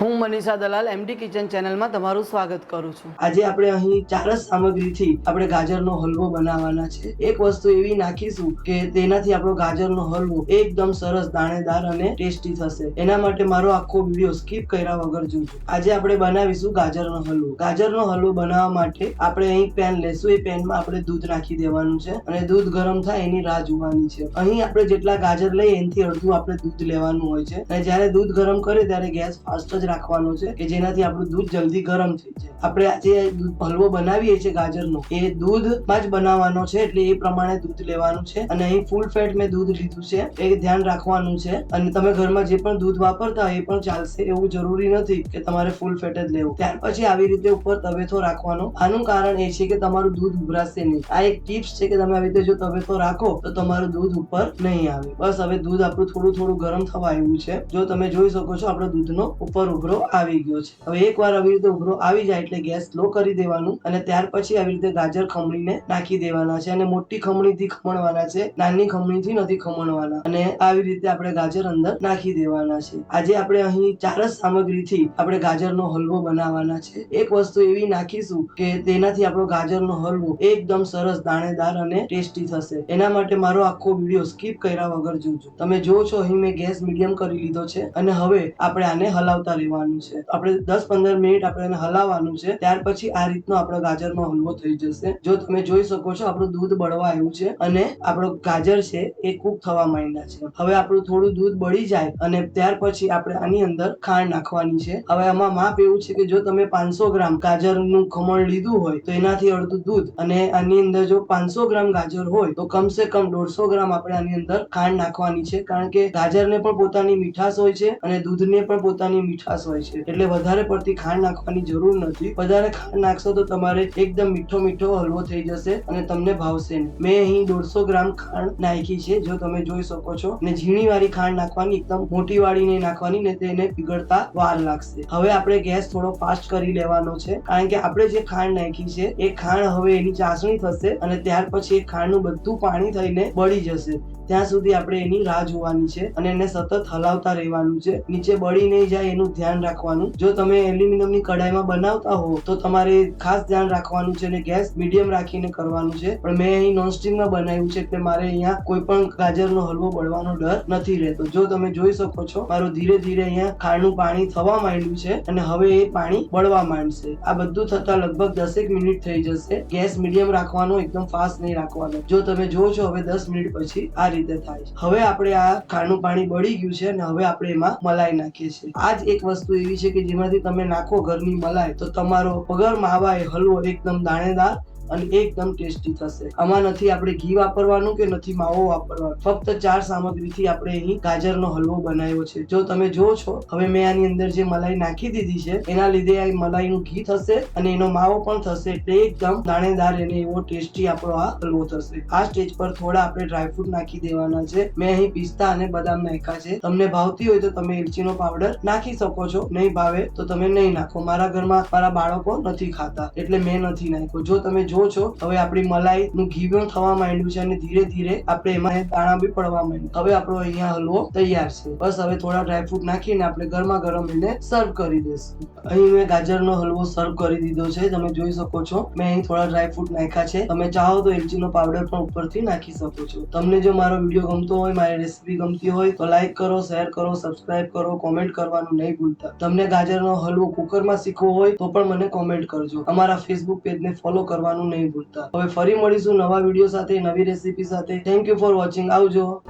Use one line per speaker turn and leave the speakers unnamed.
હું મનીષા દલાલ MD kitchen ચેનલમાં તમારું સ્વાગત કરું છું.
આજે આપણે અહીં ચાર જ સામગ્રીથી આપણે ગાજરનો હલવો બનાવવાના છે. એક વસ્તુ એવી નાખીશું કે તેનાથી આપણો ગાજરનો હલવો એકદમ સરસ, દાણેદાર અને ટેસ્ટી થશે. એના માટે મારો આખો વીડિયો સ્કીપ કર્યા વગર જોજો. આજે આપણે બનાવીશું ગાજરનો હલવો. ગાજરનો હલવો બનાવવા માટે આપણે અહીં પેન લેશું. એ પેનમાં આપણે દૂધ નાખી દેવાનું છે અને દૂધ ગરમ થાય એની રાહ જોવાની છે. અહીં આપણે જેટલા ગાજર લઈએ એનાથી અડધું આપણે દૂધ લેવાનું હોય છે. અને જ્યારે દૂધ ગરમ કરે ત્યારે ગેસ ફાસ્ટ જ રાખવાનો છે કે જેનાથી આપણું દૂધ જલ્દી ગરમ થઈ જાય. આપણે જે હલવો બનાવીએ છીએ ગાજરનો, એ દૂધમાં જ બનાવવાનો છે એટલે એ પ્રમાણે દૂધ લેવાનું છે. અને અહીં ફૂલ ફેટ મેં દૂધ લીધું છે, એ ધ્યાન રાખવાનું છે. અને તમે ઘરમાં જે પણ દૂધ વાપરતા હોય એ પણ ચાલશે. એવું જરૂરી નથી કે તમારે ફૂલ ફેટ જ લેવું. ત્યાર પછી આવી રીતે ઉપર તવેથો રાખવાનો. આનું કારણ એ છે કે તમારું દૂધ ઉભરાશે નહીં. આ એક ટિપ્સ છે કે તમે આવી રીતે જો તવેથો રાખો, તો તમારું દૂધ ઉપર નહીં આવે. બસ હવે દૂધ આપણું થોડું થોડું ગરમ થવા આવ્યું છે. જો તમે જોઈ શકો છો, આપણો દૂધનો ઉપર ઉભરો આવી ગયો છે. હવે એકવાર આવી રીતે ઉભરો આવી જાય એટલે ગેસ સ્લો કરી દેવાનું અને ત્યાર પછી આવી રીતે ગાજર ખમણીને નાખી દેવાના છે અને મોટી ખમણીથી ખમણવાના છે. નાની ખમણીથી નથી ખમણવાના. અને આવી રીતે આપણે ગાજર અંદર નાખી દેવાના છે. આજે આપણે અહીં ચાર જ સામગ્રીથી આપણે ગાજરનો હલવો બનાવવાના છે. એક વસ્તુ એવી નાખીશું કે તેનાથી આપણો ગાજરનો હલવો એકદમ સરસ દાણેદાર અને ટેસ્ટી થશે. એના માટે મારો આખો વીડિયો સ્કીપ કર્યા વગર જોજો. તમે જો છો અહીં મેં ગેસ મીડિયમ કરી લીધો છે અને હવે આપણે આને હલાવતા રહેવાનું છે. આપણે દસ પંદર મિનિટ આપણે હલાવવાનું છે. ત્યાર પછી આ રીતનો આપણો ગાજરનો હલવો થઈ જશે. જો તમે જોઈ શકો છો, આપણું દૂધ બળવા આવ્યું છે અને આપણો ગાજર છે એ કુક થવા માંડ્યા છે. હવે આપણું થોડું દૂધ બળી જાય અને ત્યાર પછી આપણે આની અંદર ખાંડ નાખવાની છે. હવે આમાં માપ એવું છે કે જો તમે પાંચસો ગ્રામ ગાજરનું ખમણ લીધું હોય, તો એનાથી અડધું દૂધ અને આની અંદર જો પાંચસો ગ્રામ ગાજર હોય, તો કમસે કમ દોઢસો ગ્રામ આપણે આની અંદર ખાંડ નાખવાની છે. કારણ કે ગાજરને પણ પોતાની મીઠાશ હોય છે અને દૂધને પણ પોતાની મીઠાશ હોય છે. એટલે વધારે પડતી ખાંડ નાખવાની જરૂર નથી. વધારે ખાંડ નાખશો તો તમારે એકદમ મીઠો મીઠો હલવો થઈ જશે અને તમને ભાવશે નહીં. મેં અહીં દોઢસો ગ્રામ ખાંડ નાખી છે, જો તમે જોઈ શકો છો. ને ઝીણી વાળી ખાંડ નાખવાની, એકદમ મોટી વાળી નહીં નાખવાની, ને તેને પીગળતા વાર લાગશે. હવે આપણે ગેસ થોડો ફાસ્ટ કરી લેવાનો છે. કારણ કે આપણે જે ખાંડ નાખી છે, એ ખાંડ હવે એની ચાસણી થશે અને ત્યાર પછી એ ખાંડનું બધું પાણી થઈને બળી જશે. ત્યાં સુધી આપણે એની રાહ જોવાની છે અને એને સતત હલાવતા રહેવાનું છે, નીચે બળી નહીં જાય એનું ધ્યાન રાખવાનું. જો તમે એલ્યુમિનિયમની કડાઈમાં બનાવતા હો, તો તમારે ખાસ ધ્યાન રાખવાનું છે અને ગેસ મીડિયમ રાખીને કરવાનું છે. પણ મેં અહીં નોનસ્ટિકમાં બનાવ્યું છે એટલે મારે અહીંયા કોઈ પણ ગાજરનો હલવો બળવાનો ડર નથી રહેતો. જો તમે જોઈ શકો છો, મારું ધીરે ધીરે અહીંયા ખાંડનું પાણી થવા માંડ્યું છે અને હવે એ પાણી બળવા માંડશે. આ બધું થતા લગભગ દસેક મિનિટ થઈ જશે. ગેસ મીડિયમ રાખવાનો, એકદમ ફાસ્ટ નહીં રાખવાનો. જો તમે જોવો છો, હવે દસ મિનિટ પછી આ રીતે થાય છે. હવે આપણે આ ખાંડનું પાણી બળી ગયું છે અને હવે આપણે એમાં મલાઈ નાખીએ છીએ. આ જ એક વસ્તુ એવી છે કે જેમાંથી તમે નાખો ઘરની મલાઈ, તો તમારો પગર માવા એ હલવો, એકદમ દાણેદાર અને એકદમ ટેસ્ટી થશે. આમાં નથી આપણે ઘી વાપરવાનું કે નથી માવો વાપરવાનો. ફક્ત ચાર સામગ્રીથી આપણે અહીં ગાજરનો હલવો બનાવ્યો છે. જો તમે જો છો, હવે મેં આની અંદર જે મલાઈ નાખી દીધી છે, એના લીધે આ મલાઈનું ઘી થશે અને એનો માવો પણ થશે. એટલે એકદમ દાણેદાર અને એવો ટેસ્ટી આપણો આ હલવો થશે. આ સ્ટેજ પર થોડા આપણે ડ્રાયફ્રૂટ નાખી દેવાના છે. મેં અહીં પિસ્તા અને બદામ નાખ્યા છે. તમને ભાવતી હોય તો તમે એલચીનો પાવડર નાખી શકો છો. નહીં ભાવે તો તમે નહીં નાખો. મારા ઘરમાં મારા બાળકો નથી ખાતા, એટલે મેં નથી નાખ્યો. જો તમે જો છો, હવે આપણી મલાઈ નું ઘી પણ થવા માંડ્યું છે અને ધીરે ધીરે આપણે એમાં દાણા બી પડવા માંડ્યું. હવે આપણો અહીંયા હલવો તૈયાર છે. બસ હવે થોડા ડ્રાયફ્રૂટ નાખીને આપણે ગરમા ગરમ એને સર્વ કરી દઈશું. અહીં મેં ગાજરનો હલવો સર્વ કરી દીધો છે, તમે જોઈ શકો છો. મેં અહીં થોડા ડ્રાયફ્રૂટ નાખ્યા છે. તમે ચાહો તો એલચીનો પાવડર પણ ઉપરથી નાખી શકો છો. તમને જો મારો વીડિયો ગમતો હોય, મારી રેસીપી ગમતી હોય, તો લાઈક કરો શેર કરો સબસ્ક્રાઇબ કરો કોમેન્ટ કરવાનું નહીં ભૂલતા. તમને ગાજરનો હલવો કુકરમાં શીખવો હોય, તો પણ મને કોમેન્ટ કરજો. અમારા ફેસબુક પેજને ફોલો કરવાનું નહીં ભૂલતા. હવે ફરી મળીશું નવા વીડિયો સાથે, નવી રેસીપી સાથે. થેન્ક યુ ફોર વોચિંગ આવજો.